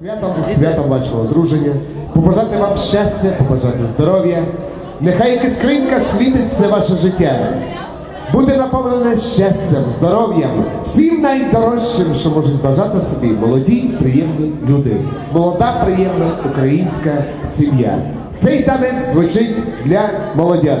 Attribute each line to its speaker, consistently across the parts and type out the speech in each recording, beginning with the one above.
Speaker 1: Святом, святом вашого одруження, побажати вам щастя, побажати здоров'я. Нехай як іскринка світить все ваше життя. Буде наповнене щастям, здоров'ям, всім найдорожчим, що можуть бажати собі молоді, приємні люди. Молода, приємна українська сім'я. Цей танець звучить для молодят.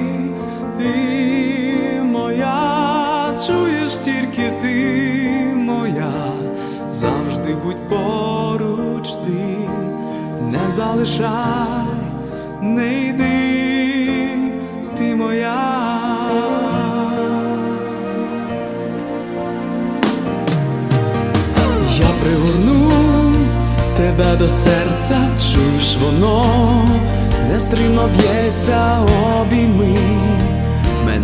Speaker 2: чуєш тільки ти моя, завжди будь поруч ти, не залишай, не йди, ти моя. Я пригорну тебе до серця, чуєш воно, нестримно б'ється обійми,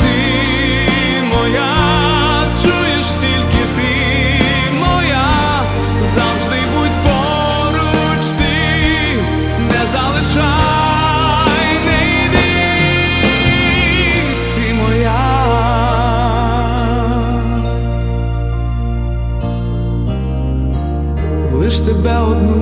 Speaker 2: Ти моя, чуєш тільки ти моя, завжди будь поруч не залишай, не йди. Ти моя. Лиш тебе одну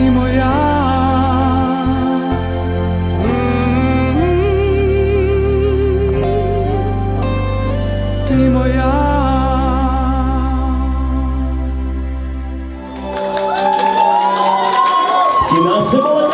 Speaker 2: Ти моя. Моя.
Speaker 3: І наша